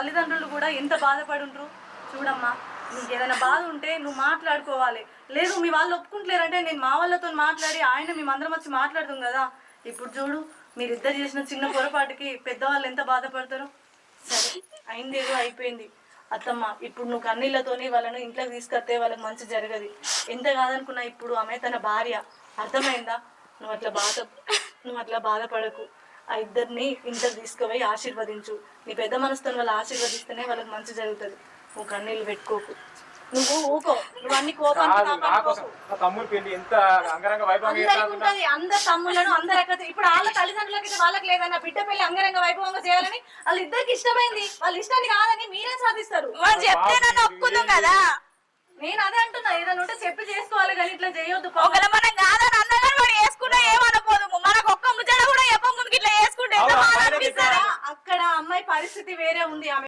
తల్లిదండ్రులు కూడా ఎంత బాధపడి ఉంటారు చూడమ్మా నీకు ఏదైనా బాధ ఉంటే నువ్వు మాట్లాడుకోవాలి. లేదు మీ వాళ్ళు ఒప్పుకుంటలేరంటే నేను మా వాళ్ళతో మాట్లాడి ఆయన మేమందరం వచ్చి మాట్లాడుతాం కదా. ఇప్పుడు చూడు మీరిద్దరు చేసిన చిన్న పొరపాటుకి పెద్దవాళ్ళు ఎంత బాధపడతారు. సరే అయింది ఏదో అయిపోయింది. అత్తమ్మ ఇప్పుడు నువ్వు కన్నీళ్ళతోని వాళ్ళను ఇంట్లోకి తీసుకొస్తే వాళ్ళకి మంచి జరగదు. ఎంత కాదనుకున్నా ఇప్పుడు ఆమె తన భార్య. అర్థమైందా? నువ్వు అట్లా బాధ నువ్వు అట్లా బాధపడకు. ఆ ఇద్దరిని ఇంట్లోకి తీసుకుపోయి ఆశీర్వదించు. నీ పెద్ద మనసుతో వాళ్ళు ఆశీర్వదిస్తేనే వాళ్ళకి మంచి జరుగుతుంది. నువ్వు కన్నీళ్ళు పెట్టుకోకు. నువ్వు ఊకో. నువ్వు అన్ని కోపాన్ని ఎంత అంగరంగ ఉంటది. అందరు తమ్ముళ్ళను అందరు ఎక్కడ ఇప్పుడు వాళ్ళ తల్లిదండ్రులకి వాళ్ళకి లేదన్న బిడ్డ పెళ్ళి అంగరంగ వైభవంగా చేయాలని వాళ్ళ ఇద్దరికి ఇష్టమైంది. వాళ్ళ ఇష్టాన్ని కాదని మీరే సాధిస్తారు? వాళ్ళు చెప్తే నన్ను ఒప్పుకుందాం కదా? నేను అదే అంటున్నా. ఏదైనా ఉంటే చెప్పి చేసుకోవాలి కానీ ఇట్లా చేయొద్దు. ఒకవేళ మనం అమ్మాయి పరిస్థితి వేరే ఉంది. ఆమె